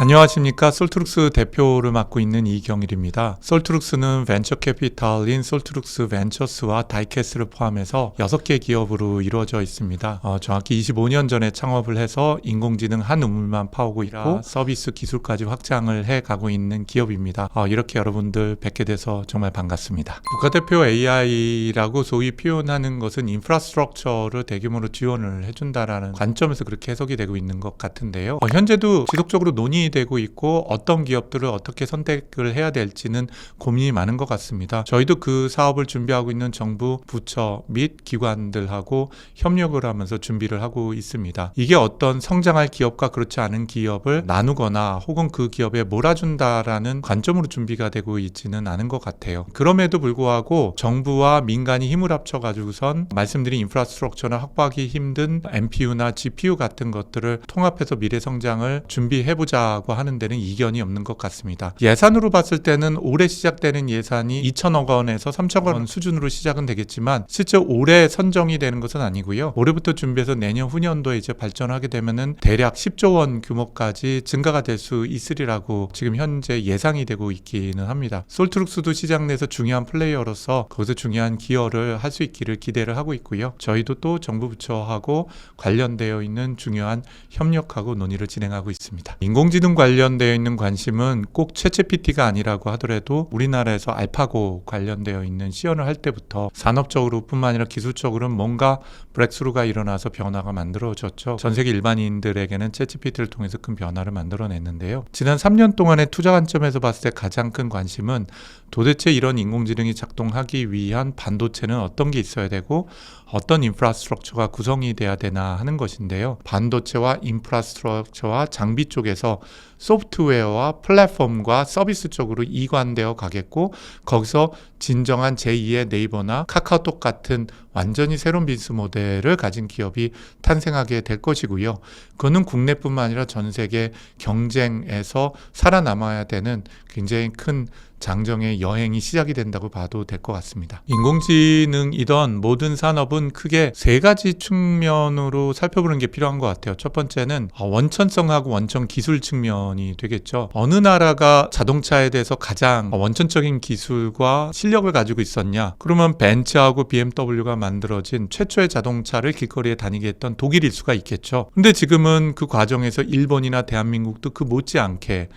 안녕하십니까. 솔트룩스 대표를 맡고 있는 이경일입니다. 솔트룩스는 벤처 캐피탈인 솔트룩스 벤처스와 다이캐스를 포함해서 6개 기업으로 이루어져 있습니다. 어, 정확히 25년 전에 창업을 해서 인공지능 한 우물만 파오고 있고 서비스 기술까지 확장을 해 가고 있는 기업입니다. 어, 이렇게 여러분들 뵙게 돼서 정말 반갑습니다. 국가대표 AI라고 소위 표현하는 것은 인프라스트럭처를 대규모로 지원을 해준다라는 관점에서 그렇게 해석이 되고 있는 것 같은데요. 어, 현재도 지속적으로 논의 되고 있고 어떤 기업들을 어떻게 선택을 해야 될지는 고민이 많은 것 같습니다. 저희도 그 사업을 준비하고 있는 정부 부처 및 기관들하고 협력을 하면서 준비를 하고 있습니다. 이게 어떤 성장할 기업과 그렇지 않은 기업을 나누거나 혹은 그 기업에 몰아준다라는 관점으로 준비가 되고 있지는 않은 것 같아요. 그럼에도 불구하고 정부와 민간이 힘을 합쳐 가지고선 말씀드린 인프라스트럭처나 확보하기 힘든 MPU나 GPU 같은 것들을 통합해서 미래 성장을 준비해 보자 고 하는 데는 이견이 없는 것 같습니다. 예산으로 봤을 때는 올해 시작되는 예산이 2천억 원에서 3천억 원 수준으로 시작은 되겠지만 실제 올해 선정이 되는 것은 아니고요. 올해부터 준비해서 내년 후년도에 이제 발전하게 되면은 대략 10조 원 규모까지 증가가 될 수 있으리라고 지금 현재 예상이 되고 있기는 합니다. 솔트룩스도 시장 내에서 중요한 플레이어로서 거기서 중요한 기여를 할 수 있기를 기대를 하고 있고요. 저희도 또 정부 부처하고 관련되어 있는 중요한 협력하고 논의를 진행하고 있습니다. 인공지능 관련되어 있는 관심은 꼭 채채PT가 아니라고 하더라도 우리나라에서 알파고 관련되어 있는 시연을 할 때부터 산업적으로뿐만 아니라 기술적으로는 뭔가 브렉스루가 일어나서 변화가 만들어졌죠. 전 세계 일반인들에게는 채채PT를 통해서 큰 변화를 만들어냈는데요. 지난 3년 동안의 투자 관점에서 봤을 때 가장 큰 관심은 도대체 이런 인공지능이 작동하기 위한 반도체는 어떤 게 있어야 되고 어떤 인프라스트럭처가 구성이 돼야 되나 하는 것인데요. 반도체와 인프라스트럭처와 장비 쪽에서 소프트웨어와 플랫폼과 서비스 쪽으로 이관되어 가겠고 거기서 진정한 제2의 네이버나 카카오톡 같은 완전히 새로운 비즈니스 모델을 가진 기업이 탄생하게 될 것이고요. 그거는 국내뿐만 아니라 전 세계 경쟁에서 살아남아야 되는 굉장히 큰 장정의 여행이 시작이 된다고 봐도 될 것 같습니다. 인공지능이던 모든 산업은 크게 세 가지 측면으로 살펴보는 게 필요한 것 같아요. 첫 번째는 원천성하고 원천 기술 측면이 되겠죠. 어느 나라가 자동차에 대해서 가장 원천적인 기술과 실력을 가지고 있었냐? 그러면 벤츠하고 BMW가 만들어진 최초의 자동차를 길거리에 다니게 했던 독일일 수가 있겠죠. 근데 지금은 그 과정에서 일본이나 대한민국도 그 못지않게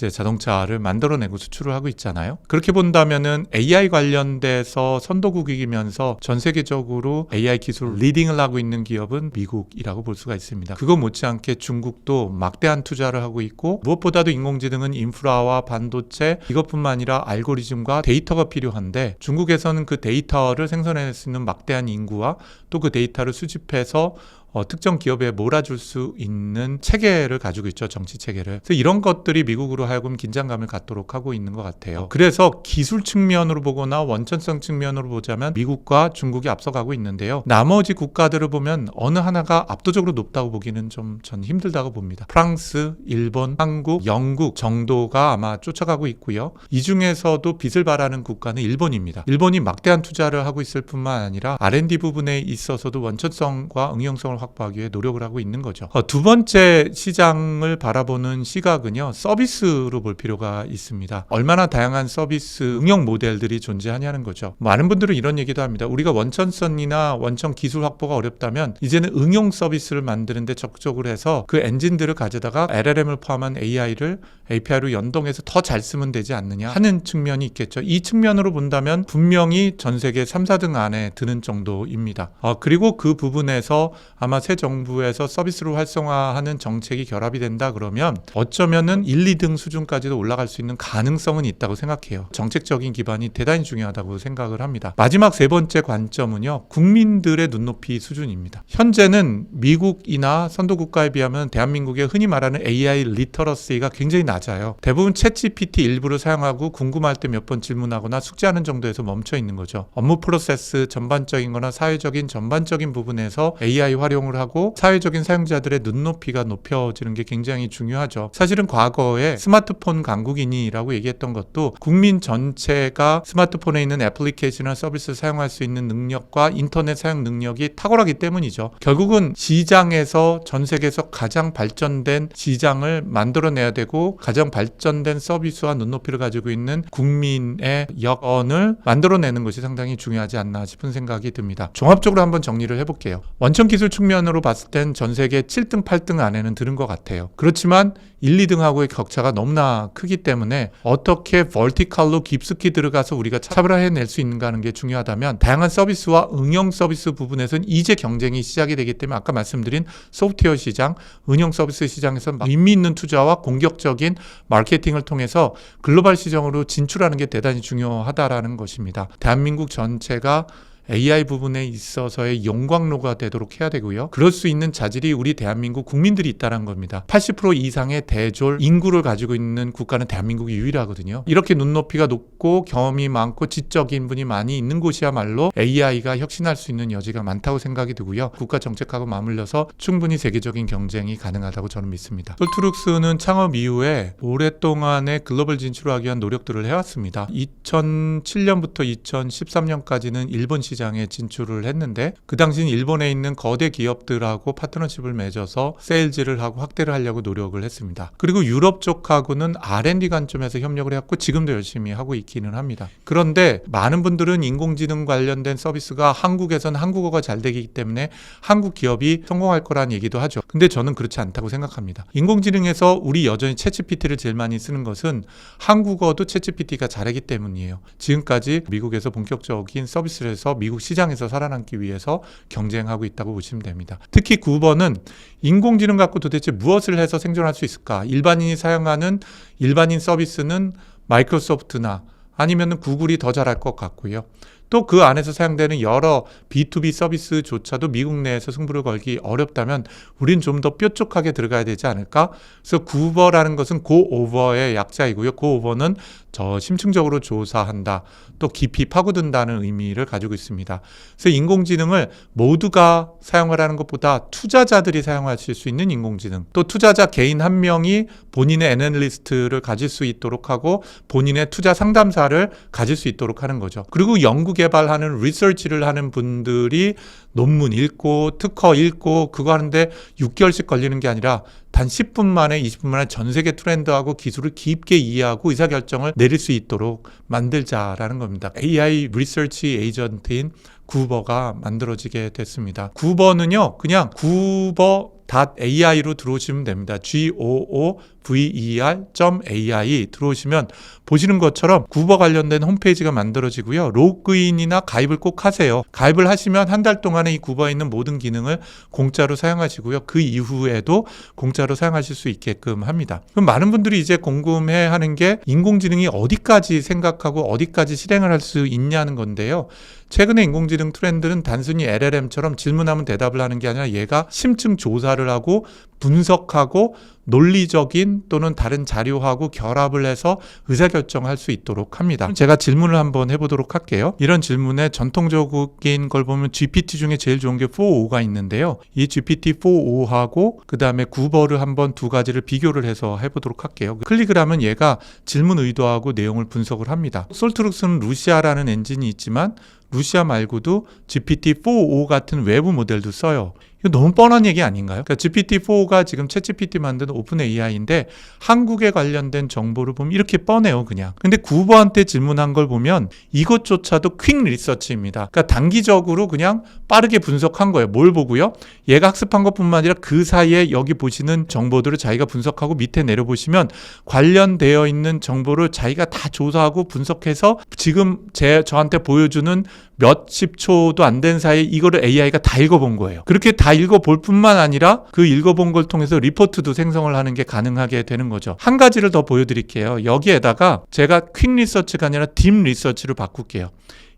이제 자동차를 만들어내고 수출을 하고 있잖아요. 그렇게 본다면은 AI 관련돼서 선도국이면서 전 세계적으로 AI 기술 리딩을 하고 있는 기업은 미국이라고 볼 수가 있습니다. 그거 못지않게 중국도 막대한 투자를 하고 있고 무엇보다도 인공지능은 인프라와 반도체 이것뿐만 아니라 알고리즘과 데이터가 필요한데 중국에서는 그 데이터를 생성해낼 수 있는 막대한 인구와 또 그 데이터를 수집해서 어, 특정 기업에 몰아줄 수 있는 체계를 가지고 있죠. 정치 체계를. 그래서 이런 것들이 미국으로 하여금 긴장감을 갖도록 하고 있는 것 같아요. 그래서 기술 측면으로 보거나 원천성 측면으로 보자면 미국과 중국이 앞서가고 있는데요. 나머지 국가들을 보면 어느 하나가 압도적으로 높다고 보기는 좀 전 힘들다고 봅니다. 프랑스, 일본, 한국, 영국 정도가 아마 쫓아가고 있고요. 이 중에서도 빚을 바라는 국가는 일본입니다. 일본이 막대한 투자를 하고 있을 뿐만 아니라 R&D 부분에 있어서도 원천성과 응용성을 확보하기 위해 노력을 하고 있는 거죠. 어, 두 번째 시장을 바라보는 시각은요, 서비스로 볼 필요가 있습니다. 얼마나 다양한 서비스 응용 모델들이 존재하냐는 거죠. 많은 분들은 이런 얘기도 합니다. 우리가 원천성이나 원천 기술 확보가 어렵다면 이제는 응용 서비스를 만드는데 적극적으로 해서 그 엔진들을 가져다가 LLM을 포함한 AI를 API로 연동해서 더 잘 쓰면 되지 않느냐 하는 측면이 있겠죠. 이 측면으로 본다면 분명히 전 세계 3, 4등 안에 드는 정도입니다. 어, 그리고 그 부분에서 아마 새 정부에서 서비스를 활성화하는 정책이 결합이 된다 그러면 어쩌면은 1, 2등 수준까지도 올라갈 수 있는 가능성은 있다고 생각해요. 정책적인 기반이 대단히 중요하다고 생각을 합니다. 마지막 세 번째 관점은요. 국민들의 눈높이 수준입니다. 현재는 미국이나 선도 국가에 비하면 대한민국의 흔히 말하는 AI 리터러시가 굉장히 낮 맞아요. 대부분 챗 GPT 일부를 사용하고 궁금할 때 몇 번 질문하거나 숙제하는 정도에서 멈춰 있는 거죠. 업무 프로세스 전반적인 거나 사회적인 전반적인 부분에서 AI 활용 을 하고 사회적인 사용자들의 눈높이가 높여지는 게 굉장히 중요하죠. 사실은 과거에 스마트폰 강국인이라고 얘기했던 것도 국민 전체가 스마트폰에 있는 애플리케이션이나 서비스를 사용할 수 있는 능력과 인터넷 사용 능력이 탁월하기 때문이죠. 결국은 시장에서 전 세계에서 가장 발전된 시장을 만들어내야 되고 가장 발전된 서비스와 눈높이를 가지고 있는 국민의 여건을 만들어내는 것이 상당히 중요하지 않나 싶은 생각이 듭니다. 종합적으로 한번 정리를 해볼게요. 원천 기술 측면 으로 봤을 땐 전 세계 7등, 8등 안에는 드는 것 같아요. 그렇지만 1, 2등하고의 격차가 너무나 크기 때문에 어떻게 벌티칼로 깊숙이 들어가서 우리가 차별화해낼 수 있는가 하는 게 중요하다면 다양한 서비스와 응용 서비스 부분에서는 이제 경쟁이 시작이 되기 때문에 아까 말씀드린 소프트웨어 시장, 응용 서비스 시장에서 의미 있는 투자와 공격적인 마케팅을 통해서 글로벌 시장으로 진출하는 게 대단히 중요하다라는 것입니다. 대한민국 전체가 AI 부분에 있어서의 영광로가 되도록 해야 되고요. 그럴 수 있는 자질이 우리 대한민국 국민들이 있다는 겁니다. 80% 이상의 대졸 인구를 가지고 있는 국가는 대한민국이 유일하거든요. 이렇게 눈높이가 높고 경험이 많고 지적인 분이 많이 있는 곳이야말로 AI가 혁신할 수 있는 여지가 많다고 생각이 들고요. 국가 정책하고 맞물려서 충분히 세계적인 경쟁이 가능하다고 저는 믿습니다. 솔트룩스는 창업 이후에 오랫동안의 글로벌 진출을 하기 위한 노력들을 해왔습니다. 2007년부터 2013년까지는 일본 시장 에 진출을 했는데 그 당시는 일본에 있는 거대 기업들하고 파트너십을 맺어서 세일즈를 하고 확대를 하려고 노력을 했습니다. 그리고 유럽 쪽하고는 R&D 관점에서 협력을 해왔고 지금도 열심히 하고 있기는 합니다. 그런데 많은 분들은 인공지능 관련된 서비스가 한국에선 한국어가 잘 되기 때문에 한국 기업이 성공할 거라는 얘기도 하죠. 근데 저는 그렇지 않다고 생각합니다. 인공지능에서 우리 여전히 챗GPT를 제일 많이 쓰는 것은 한국어도 챗GPT가 잘하기 때문이에요. 지금까지 미국에서 본격적인 서비스를 해서 미국 시장에서 살아남기 위해서 경쟁하고 있다고 보시면 됩니다. 특히 9번은 인공지능 갖고 도대체 무엇을 해서 생존할 수 있을까? 일반인이 사용하는 일반인 서비스는 마이크로소프트나 아니면 구글이 더 잘할 것 같고요. 또 그 안에서 사용되는 여러 B2B 서비스조차도 미국 내에서 승부를 걸기 어렵다면 우린 좀 더 뾰족하게 들어가야 되지 않을까? 그래서 구버라는 것은 고 오버의 약자이고요. 고 오버는 저 심층적으로 조사한다. 또 깊이 파고든다는 의미를 가지고 있습니다. 그래서 인공지능을 모두가 사용을 하는 것보다 투자자들이 사용하실 수 있는 인공지능, 또 투자자 개인 한 명이 본인의 애널리스트를 가질 수 있도록 하고 본인의 투자 상담사를 가질 수 있도록 하는 거죠. 그리고 연구 개발하는 리서치를 하는 분들이 논문 읽고 특허 읽고 그거 하는데 6개월씩 걸리는 게 아니라 단 10분 만에 20분 만에 전 세계 트렌드하고 기술을 깊게 이해하고 의사결정을 내릴 수 있도록 만들자라는 겁니다. AI 리서치 에이전트인 구버가 만들어지게 됐습니다. 구버는요, 그냥 구버 .ai로 들어오시면 됩니다. g o o v e r.ai 들어오시면 보시는 것처럼 구버 관련된 홈페이지가 만들어지고요. 로그인이나 가입을 꼭 하세요. 가입을 하시면 한 달 동안에 이 구버에 있는 모든 기능을 공짜로 사용하시고요. 그 이후에도 공짜로 사용하실 수 있게끔 합니다. 그럼 많은 분들이 이제 궁금해 하는 게 인공지능이 어디까지 생각하고 어디까지 실행을 할 수 있냐는 건데요. 최근의 인공지능 트렌드는 단순히 LLM처럼 질문하면 대답을 하는 게 아니라 얘가 심층 조사를 하고 분석하고 논리적인 또는 다른 자료하고 결합을 해서 의사결정할 수 있도록 합니다. 제가 질문을 한번 해보도록 할게요. 이런 질문에 전통적인 걸 보면 GPT 중에 제일 좋은 게 4.5가 있는데요. 이 GPT 4.5하고 그 다음에 구버를 한번 두 가지를 비교를 해서 해보도록 할게요. 클릭을 하면 얘가 질문 의도하고 내용을 분석을 합니다. 솔트룩스는 루시아라는 엔진이 있지만 루시아 말고도 GPT-4o 같은 외부 모델도 써요. 이거 너무 뻔한 얘기 아닌가요? 그러니까 GPT-4가 지금 챗GPT 만드는 오픈 AI인데 한국에 관련된 정보를 보면 이렇게 뻔해요, 그냥. 근데 구버한테 질문한 걸 보면 이것조차도 퀵 리서치입니다. 그러니까 단기적으로 그냥 빠르게 분석한 거예요. 뭘 보고요? 얘가 학습한 것뿐만 아니라 그 사이에 여기 보시는 정보들을 자기가 분석하고 밑에 내려보시면 관련되어 있는 정보를 자기가 다 조사하고 분석해서 지금 제 저한테 보여주는 몇십 초도 안 된 사이에 이거를 AI가 다 읽어본 거예요. 그렇게 다 읽어볼 뿐만 아니라 그 읽어본 걸 통해서 리포트도 생성을 하는 게 가능하게 되는 거죠. 한 가지를 더 보여드릴게요. 여기에다가 제가 퀵 리서치가 아니라 딥 리서치로 바꿀게요.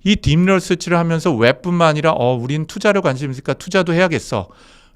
이 딥 리서치를 하면서 웹뿐만 아니라 어, 우린 투자를 관심 있으니까 투자도 해야겠어.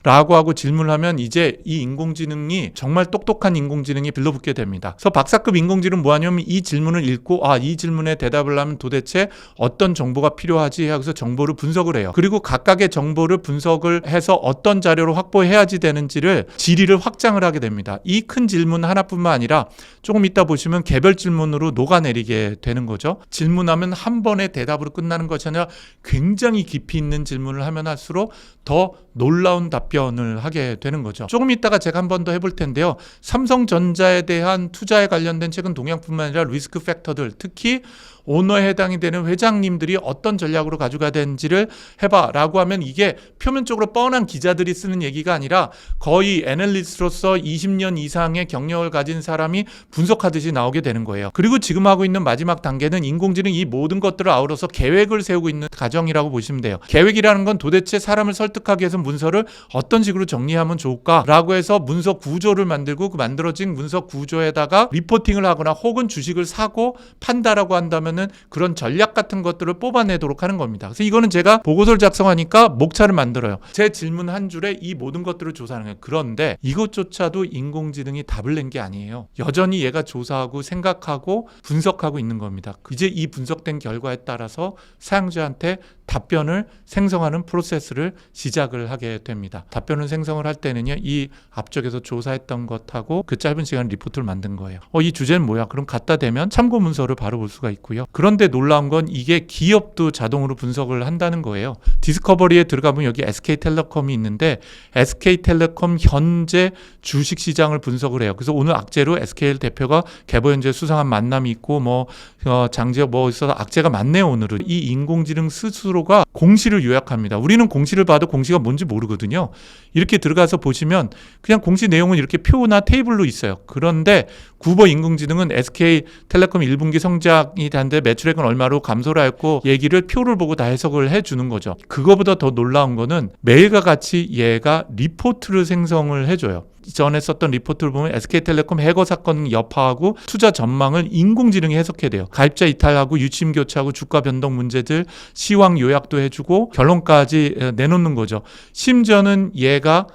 라고 하고 질문을 하면 이제 이 인공지능이 정말 똑똑한 인공지능이 빌러붙게 됩니다. 그래서 박사급 인공지능 뭐 하냐면 이 질문을 읽고 아, 이 질문에 대답을 하면 도대체 어떤 정보가 필요하지 하고서 정보를 분석을 해요. 그리고 각각의 정보를 분석을 해서 어떤 자료를 확보해야지 되는지를 질의를 확장을 하게 됩니다. 이 큰 질문 하나뿐만 아니라 조금 이따 보시면 개별 질문으로 녹아내리게 되는 거죠. 질문하면 한 번에 대답으로 끝나는 것이 아니라 굉장히 깊이 있는 질문을 하면 할수록 더 놀라운 답변을 하게 되는 거죠. 조금 이따가 제가 한 번 더 해볼 텐데요. 삼성전자에 대한 투자에 관련된 최근 동향뿐만 아니라 리스크 팩터들, 특히 오너에 해당이 되는 회장님들이 어떤 전략으로 가져가야 되는지를 해봐라고 하면 이게 표면적으로 뻔한 기자들이 쓰는 얘기가 아니라 거의 애널리스트로서 20년 이상의 경력을 가진 사람이 분석하듯이 나오게 되는 거예요. 그리고 지금 하고 있는 마지막 단계는 인공지능 이 모든 것들을 아우러서 계획을 세우고 있는 과정이라고 보시면 돼요. 계획이라는 건 도대체 사람을 설득하기 위해서 문서를 어떤 식으로 정리하면 좋을까라고 해서 문서 구조를 만들고 그 만들어진 문서 구조에다가 리포팅을 하거나 혹은 주식을 사고 판다라고 한다면 은 그런 전략 같은 것들을 뽑아내도록 하는 겁니다. 그래서 이거는 제가 보고서를 작성하니까 목차를 만들어요. 제 질문 한 줄에 이 모든 것들을 조사하는 거예요. 그런데 이것조차도 인공지능이 답을 낸 게 아니에요. 여전히 얘가 조사하고 생각하고 분석하고 있는 겁니다. 이제 이 분석된 결과에 따라서 사용자한테 답변을 생성하는 프로세스를 시작을 하게 됩니다. 답변을 생성을 할 때는요, 이 앞쪽에서 조사했던 것하고 그 짧은 시간 리포트를 만든 거예요. 어, 이 주제는 뭐야? 그럼 갖다 대면 참고 문서를 바로 볼 수가 있고요. 그런데 놀라운 건 이게 기업도 자동으로 분석을 한다는 거예요. 디스커버리에 들어가면 여기 SK텔레콤이 있는데 SK텔레콤 현재 주식 시장을 분석을 해요. 그래서 오늘 악재로 SK 대표가 개보 현재 수상한 만남이 있고 뭐 어, 장지혁 뭐 있어서 악재가 많네요 오늘은 이 인공지능 스스로가 공시를 요약합니다. 우리는 공시를 봐도 공시가 뭔지 모르거든요. 이렇게 들어가서 보시면 그냥 공시 내용은 이렇게 표나 테이블로 있어요. 그런데 구버 인공지능은 SK텔레콤 1분기 성장이 단데 매출액은 얼마로 감소를 했고 얘기를 표를 보고 다 해석을 해 주는 거죠. 그거보다 더 놀라운 거는 매일과 같이 얘가 리포트를 생성을 해 줘요. 전에 썼던 리포트를 보면 SK텔레콤 해거 사건 여파하고 투자 전망을 인공지능이 해석해야 돼요. 가입자 이탈하고 유침 교체하고 주가 변동 문제들 시황 요약도 해주고 결론까지 에, 내놓는 거죠. 심지어는 얘가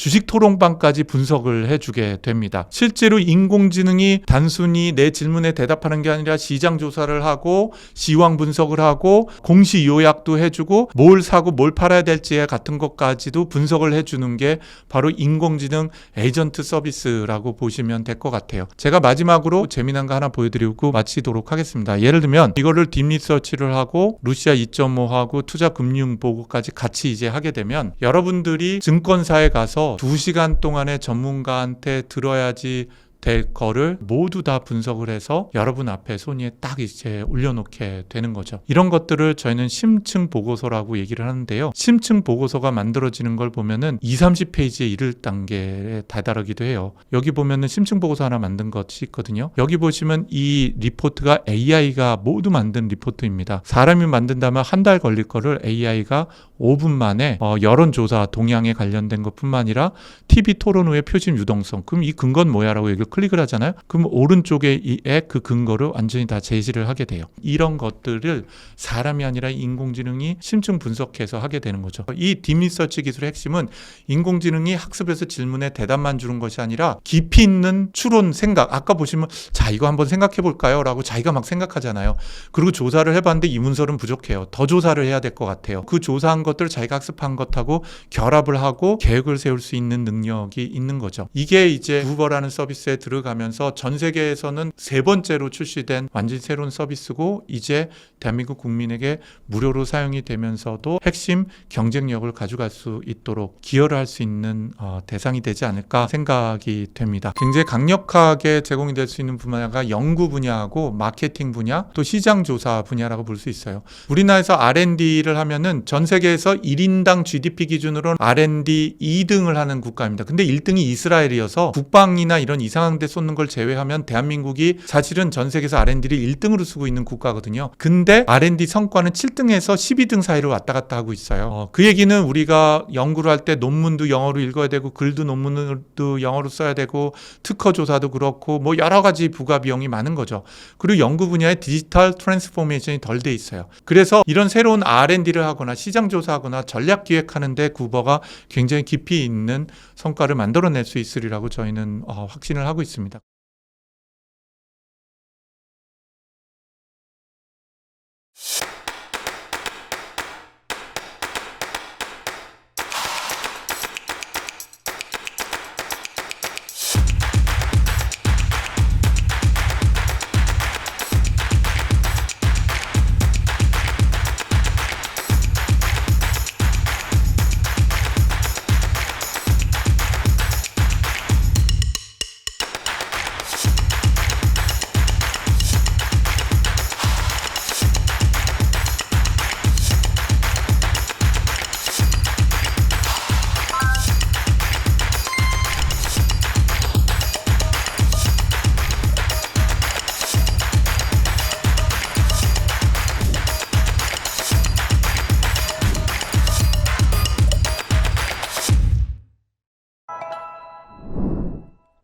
주식 토론방까지 분석을 해주게 됩니다. 실제로 인공지능이 단순히 내 질문에 대답하는 게 아니라 시장 조사를 하고 시황 분석을 하고 공시 요약도 해주고 뭘 사고 뭘 팔아야 될지 같은 것까지도 분석을 해주는 게 바로 인공지능 에이전트 서비스라고 보시면 될 것 같아요. 제가 마지막으로 재미난 거 하나 보여드리고 마치도록 하겠습니다. 예를 들면 이거를 딥리서치를 하고 루시아 2.5하고 투자 금융 보고까지 같이 이제 하게 되면 여러분들이 증권사에 가서 두 시간 동안에 전문가한테 들어야지 될 거를 모두 다 분석을 해서 여러분 앞에 손위에 딱 이제 올려놓게 되는 거죠. 이런 것들을 저희는 심층 보고서라고 얘기를 하는데요. 심층 보고서가 만들어지는 걸 보면은 2, 30페이지에 이를 단계에 다다르기도 해요. 여기 보면은 심층 보고서 하나 만든 것이 있거든요. 여기 보시면 이 리포트가 AI가 모두 만든 리포트입니다. 사람이 만든다면 한 달 걸릴 거를 AI가 5분 만에 어, 여론조사 동향에 관련된 것뿐만 아니라 TV 토론 후의 표심 유동성. 그럼 이 근거는 뭐야라고 얘기를 클릭을 하잖아요. 그럼 오른쪽에 그 근거를 완전히 다 제시를 하게 돼요. 이런 것들을 사람이 아니라 인공지능이 심층 분석해서 하게 되는 거죠. 이 딥리서치 기술의 핵심은 인공지능이 학습에서 질문에 대답만 주는 것이 아니라 깊이 있는 추론 생각. 아까 보시면 자 이거 한번 생각해 볼까요?라고 자기가 막 생각하잖아요. 그리고 조사를 해봤는데 이 문서는 부족해요. 더 조사를 해야 될 것 같아요. 그 조사한 것들 자기가 학습한 것하고 결합을 하고 계획을 세울 수 있는 능력이 있는 거죠. 이게 이제 구버라는 서비스에 들어가면서 전 세계에서는 세 번째로 출시된 완전히 새로운 서비스고 이제 대한민국 국민에게 무료로 사용이 되면서도 핵심 경쟁력을 가져갈 수 있도록 기여를 할 수 있는 어, 대상이 되지 않을까 생각이 됩니다. 굉장히 강력하게 제공이 될 수 있는 분야가 연구 분야하고 마케팅 분야 또 시장 조사 분야라고 볼 수 있어요. 우리나라에서 R&D를 하면은 전 세계에서 1인당 GDP 기준으로 R&D 2등을 하는 국가입니다. 근데 1등이 이스라엘이어서 국방이나 이런 이상한 데 쏟는 걸 제외하면 대한민국이 사실은 전 세계에서 R&D를 1등으로 쓰고 있는 국가거든요. 근데 R&D 성과는 7등에서 12등 사이를 왔다 갔다 하고 있어요. 어, 그 얘기는 우리가 연구를 할 때 논문도 영어로 읽어야 되고 글도 논문도 영어로 써야 되고 특허 조사도 그렇고 뭐 여러 가지 부가 비용이 많은 거죠. 그리고 연구 분야의 디지털 트랜스포메이션이 덜 돼 있어요. 그래서 이런 새로운 R&D를 하거나 시장 조사하거나 전략 기획하는데 구버가 굉장히 깊이 있는 성과를 만들어낼 수 있으리라고 저희는 어, 확신을 하고 있습니다.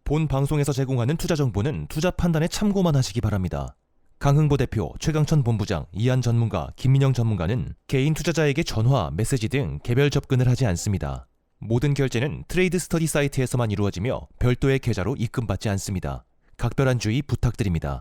본 방송에서 제공하는 투자 정보는 투자 판단에 참고만 하시기 바랍니다. 강흥보 대표, 최강천 본부장, 이한 전문가, 김민영 전문가는 개인 투자자에게 전화, 메시지 등 개별 접근을 하지 않습니다. 모든 결제는 트레이드 스터디 사이트에서만 이루어지며 별도의 계좌로 입금받지 않습니다. 각별한 주의 부탁드립니다.